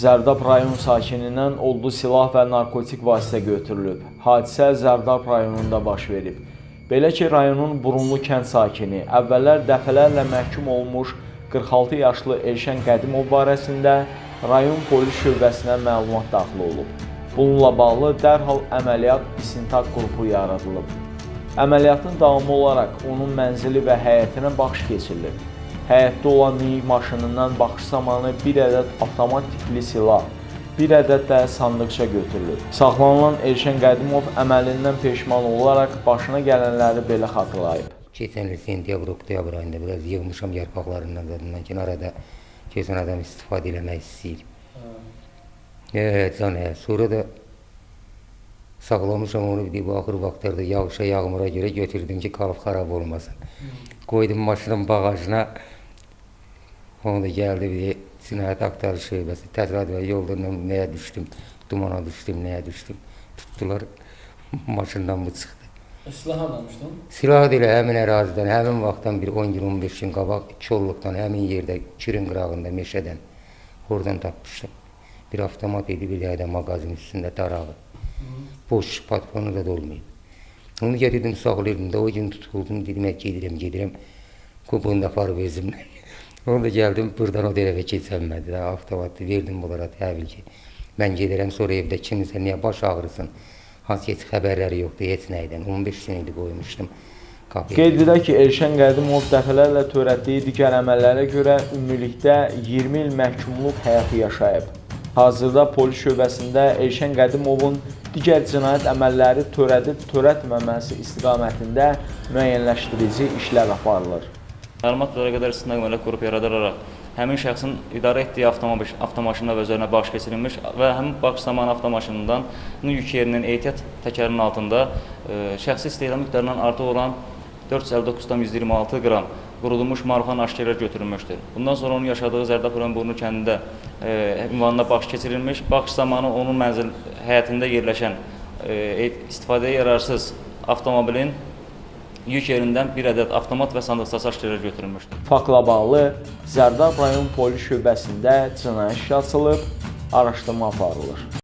Zərdab rayon sakinindən odlu silah və narkotik vasitə götürülüb. Hadisə Zərdab rayonunda baş verib. Belə ki, rayonun Burunlu kənd sakini əvvəllər dəfələrlə məhkum olmuş 46 yaşlı Elşən Qədimov barəsində rayon polis şöbəsinə məlumat daxil olub. Bununla bağlı dərhal əməliyyat istintaq qrupu yaradılıb. Əməliyyatın davamı olaraq onun mənzili və həyətinə baxış keçirilib. Həyətdə olan minik maşınından baxış zamanı bir ədəd avtomat tipli silah, bir ədəd də sandıqça götürülüb. Saxlanılan Elşən Qədimov əməlindən peşman olaraq başına gələnləri belə xatırlayıb. Geçen il sentyabr, oktyabr ayında biraz yığmışam yarpaqlarından zadından ki, arada keçən adam istifadə eləmək istəyir. Evet, canə. Sonra da saxlamışam onu bir axır vaxtlarda yağışa yağmura görə götürdüm ki, qalıb xarab olmasın. Qoydum maşının bağajına. Onu da gəldi bir cinayət aktarı şöbəsi. Təsadifen yolda nəyə düşdüm, dumana düşdüm, nəyə düşdüm. Tutdular, maşından bu çıxdı. Silah almışdın? Silah elə həmin ərazidən, həmin vaxtdan bir 10 gün, 15 gün qabaq Çolluqdan, həmin yerdə, Kirin qırağında, meşədən oradan tapmışdım. Bir avtomat idi, bir də mağazin üstündə darağı. Boş, patronu da dolmayıb. Onu getirdim, saxlayırdım da, o gün tutuldum, dedim, "Ə, gedirəm, gedirəm. Kuponu da aparıb özümlə. Onu da gəldim, buradan o tərəfə keçənmədi. Avtomatı verdim bunlara təhvil ki, mən gedirəm, sonra evdə kimisə niyə baş ağrısın? Hansı heç xəbərləri yoxdur, heç nəydən. 15 gün idi qoymuşdum. Qeyd edək ki, Elşən Qədimov dəfələrlə törətdiyi digər əməllərə görə ümumilikdə 20 il məhkumluq həyatı yaşayıb. Hazırda polis şöbəsində Elşən Qədimovun digər cinayət əməlləri törədib törətməməsi istiqamətində müəyyənləşdirici işlər aparılır. Məlumatlara qədər istinaq əməliyyat qrupu yaradaraq həmin şəxsin idarə etdiyi avtomobil avtomaşına və üzərinə baxış keçirilmiş və həmin baxış zamanı avtomaşınından yük yerinin ehtiyat təkərinin altında e, şəxsi istehlak miqdarından artıq olan 459,126 qram qurudulmuş marixuana aşkarlar götürülmüşdür. Bundan sonra onun yaşadığı Zərdab rayon Burnu kəndində e, ünvanına baxış keçirilmiş. Baxış zamanı onun mənzil həyətində yerləşən e, istifadəyə yararsız avtomobilin yük yerindən bir ədəd avtomat və sandıqçası aşkarlar götürülmüşdür. Faktla bağlı Zərdab rayon polis şöbəsində cinayət işi açılıb, araşdırma aparılır.